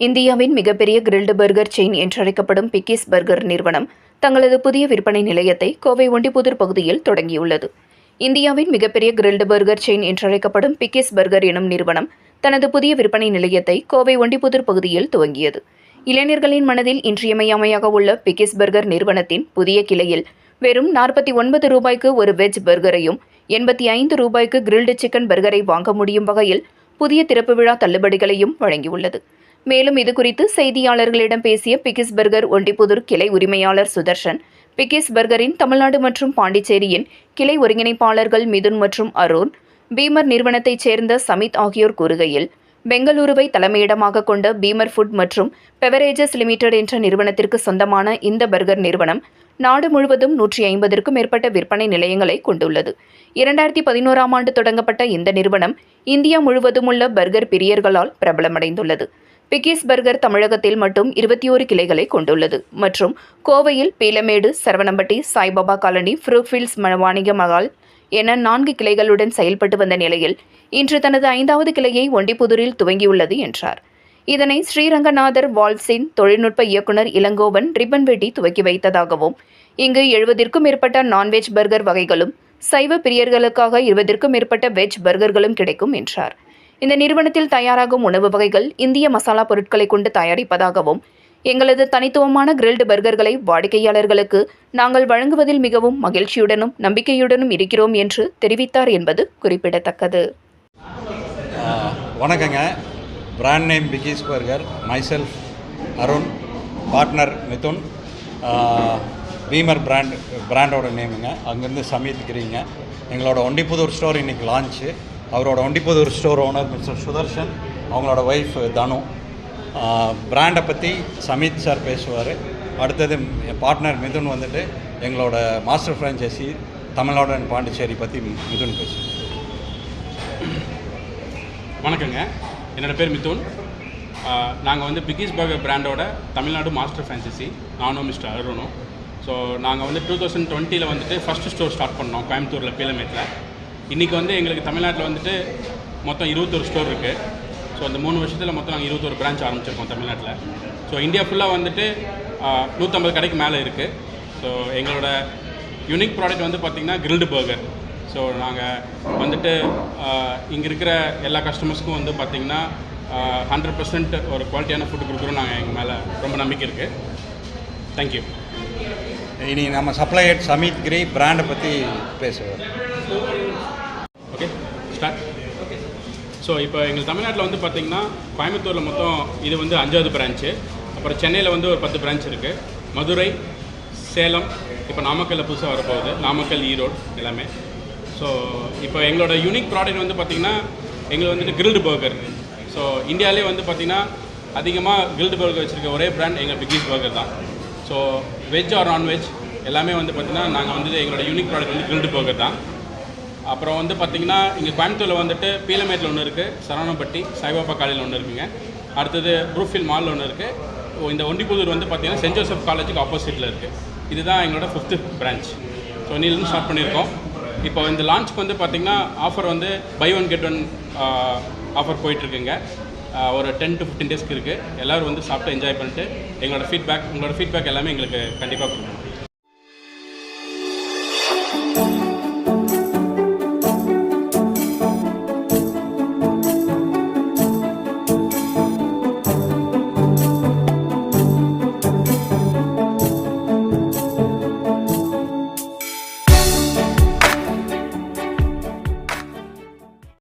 இந்தியாவின் மிகப்பெரிய grilled burger chain என்றழைக்கப்படும் பிக்கிஸ் பர்கர் நிறுவனம் தங்களது புதிய விற்பனை நிலையத்தை கோவை ஒண்டிபுதூர் பகுதியில் தொடங்கியுள்ளது. இந்தியாவின் மிகப்பெரிய கிரில்டு பர்கர் செயின் என்றழைக்கப்படும் பிக்கிஸ் பர்கர் எனும் நிறுவனம் தனது புதிய விற்பனை நிலையத்தை கோவை ஒண்டிபுதூர் பகுதியில் துவங்கியது. இளைஞர்களின் மனதில் இன்றியமையாமையாக உள்ள பிக்கிஸ் பர்கர் நிறுவனத்தின் புதிய கிளையில் வெறும் நாற்பத்தி ஒன்பது ரூபாய்க்கு ஒரு வெஜ் பர்கரையும் எண்பத்தி ஐந்து ரூபாய்க்கு கிரில்டு சிக்கன் பர்கரை வாங்க முடியும் வகையில் புதிய திறப்பு விழா தள்ளுபடிகளையும் வழங்கியுள்ளது. மேலும் இதுகுறித்து செய்தியாளர்களிடம் பேசிய பிகிஸ்பர்கர் ஒண்டிப்புதூர் கிளை உரிமையாளர் சுதர்ஷன் பிகிஸ்பர்கரின் தமிழ்நாடு மற்றும் பாண்டிச்சேரியின் கிளை ஒருங்கிணைப்பாளர்கள் மிதுன் மற்றும் அருண் பீமர் நிறுவனத்தைச் சேர்ந்த சமித் ஆகியோர் கூறுகையில் பெங்களூருவை தலைமையிடமாக கொண்ட பீமர் ஃபுட் மற்றும் பெவரேஜஸ் லிமிடெட் என்ற நிறுவனத்திற்கு சொந்தமான இந்த பர்கர் நிறுவனம் நாடு முழுவதும் நூற்றி ஐம்பதற்கும் மேற்பட்ட விற்பனை நிலையங்களை கொண்டுள்ளது. இரண்டாயிரத்தி பதினோராம் ஆண்டு தொடங்கப்பட்ட இந்த நிறுவனம் இந்தியா முழுவதும் உள்ள பர்கர் பிரியர்களால் பிரபலமடைந்துள்ளது. பிக்கிஸ் பர்கர் தமிழகத்தில் மட்டும் இருபத்தி ஓரு கிளைகளை கொண்டுள்ளது. மற்றும் கோவையில் பீலமேடு சரவணம்பட்டி சாய்பாபா காலனி ஃப்ரூஃபீல்ட்ஸ் வாணிக மகால் என நான்கு கிளைகளுடன் செயல்பட்டு வந்த நிலையில் இன்று தனது ஐந்தாவது கிளையை ஒண்டிப்புதூரில் துவங்கியுள்ளது என்றார். இதனை ஸ்ரீரங்கநாதர் வால்ஸின் தொழில்நுட்ப இயக்குனர் இளங்கோவன் ரிப்பன் வெட்டி துவக்கி வைத்ததாகவும் இங்கு எழுபதிற்கும் மேற்பட்ட நான்வெஜ் பர்கர் வகைகளும் சைவ பிரியர்களுக்காக இருபதிற்கும் மேற்பட்ட வெஜ் பர்கர்களும் கிடைக்கும் என்றார். இந்த நிறுவனத்தில் தயாராகும் உணவு வகைகள் இந்திய மசாலா பொருட்களை கொண்டு தயாரிப்பதாகவும் எங்களது தனித்துவமான கிரில்டு பர்கர்களை வாடிக்கையாளர்களுக்கு நாங்கள் வழங்குவதில் மிகவும் மகிழ்ச்சியுடனும் நம்பிக்கையுடனும் இருக்கிறோம் என்று தெரிவித்தார் என்பது குறிப்பிடத்தக்கது. வணக்கங்க. Brand name Biggies burger myself Arun partner Mithun Beemer brand பிராண்டோட நேமுங்க அங்கேருந்து சமீத் கிரிங்க எங்களோட ஒண்டிப்புதூர் ஸ்டோர் இன்றைக்கி லான்ச்சு அவரோட Ondipudur store owner mister Sudharshan அவங்களோட ஒய்ஃப் தனு. பிராண்டை பற்றி சமித் சார் பேசுவார். அடுத்தது என் பார்ட்னர் மிதுன் வந்துட்டு எங்களோட master franchisee Tamil Nadu and Pondicherry பற்றி மிதுன் பேசுவார். வணக்கங்க. என்னோட பேர் மிதுன். நாங்கள் வந்து பிக்கிஸ் பர்கர் பிராண்டோட தமிழ்நாடு மாஸ்டர் ஃப்ரான்ச்சைசி நானும் மிஸ்டர் அருணும். ஸோ நாங்கள் வந்து டூ தௌசண்ட் டுவெண்ட்டியில் வந்துட்டு ஃபஸ்ட்டு ஸ்டோர் ஸ்டார்ட் பண்ணோம் கோயம்புத்தூரில் பீலமேட்டில். இன்றைக்கி வந்து எங்களுக்கு தமிழ்நாட்டில் வந்துட்டு மொத்தம் இருபத்தொரு ஸ்டோர் இருக்குது ஸோ அந்த மூணு வருஷத்தில் மொத்தம் நாங்கள் இருபத்தொரு பிரான்ச் ஆரம்பிச்சிருக்கோம் தமிழ்நாட்டில். ஸோ இந்தியா ஃபுல்லாக வந்துட்டு நூற்றம்பது கடைக்கு மேலே இருக்குது ஸோ எங்களோட யூனிக் ப்ராடக்ட் வந்து பார்த்திங்கன்னா கிரில்டு பர்கர் ஸோ நாங்கள் வந்துட்டு இங்கே இருக்கிற எல்லா கஸ்டமர்ஸ்க்கும் வந்து பார்த்திங்கன்னா ஹண்ட்ரட் பர்சன்ட் ஒரு குவாலிட்டியான ஃபுட் கொடுக்குறோம் நாங்கள் எங்கள் மேலே. ரொம்ப நம்பிக்கை இருக்குது தேங்க்யூ இனி நம்ம சப்ளையர் சமீத் கிரி பிராண்டை பற்றி பேசுவார் ஓகே ஸ்டார்ட் ஸோ இப்போ எங்கள் தமிழ்நாட்டில் வந்து பார்த்திங்கன்னா கோயம்புத்தூரில் மொத்தம் இது வந்து அஞ்சாவது பிரான்ச்சு அப்புறம் சென்னையில் வந்து ஒரு பத்து பிரான்ச் இருக்குது மதுரை சேலம் இப்போ நாமக்கல்லில் புதுசாக வரப்போகுது. நாமக்கல் ஈரோடு எல்லாமே. ஸோ இப்போ எங்களோட யூனிக் ப்ராடக்ட் வந்து பார்த்திங்கன்னா எங்களுக்கு வந்துட்டு கிரில்டு பர்கர் ஸோ இந்தியாவிலே வந்து பார்த்திங்கன்னா அதிகமாக கிரில்டு பர்கர் வச்சுருக்க ஒரே பிராண்ட் எங்கள் பிக்கிஸ் பர்கர் தான். So veg or non veg எல்லாமே வந்து பார்த்திங்கன்னா நாங்கள் வந்து எங்களோட யூனிக் ப்ராடக்ட் வந்து கிரில்டு பர்கர் தான். அப்புறம் வந்து பார்த்திங்கன்னா இங்கே கோயம்புத்தூரில் வந்துட்டு பீலமேட்டில் ஒன்று இருக்குது சரவணப்பட்டி சாய்பாபா காலையில் ஒன்று இருக்குங்க. அடுத்தது ப்ரூஃபில் மாலில் ஒன்று இருக்குது இந்த ஒண்டிபுதூர் வந்து பார்த்திங்கன்னா சென்ட் ஜோசப் காலேஜுக்கு ஆப்போசிட்டில் இருக்குது இதுதான் எங்களோட ஃபிஃப்த்து பிரான்ச் ஸோ நீலேருந்து ஸ்டார்ட் பண்ணியிருக்கோம். இப்போ இந்த லான்ச்க்கு வந்து பார்த்திங்கன்னா ஆஃபர் வந்து buy one get one offer போயிட்டுருக்குங்க. ஒரு டென் டு ஃபிஃப்டீன் டேஸ்க்கு இருக்குது எல்லோரும் வந்து சாப்பிட்டு என்ஜாய் பண்ணிட்டு எங்களோட ஃபீட்பேக் உங்களோட ஃபீட்பேக் எல்லாமே எங்களுக்கு கண்டிப்பாக கொடுக்கணும்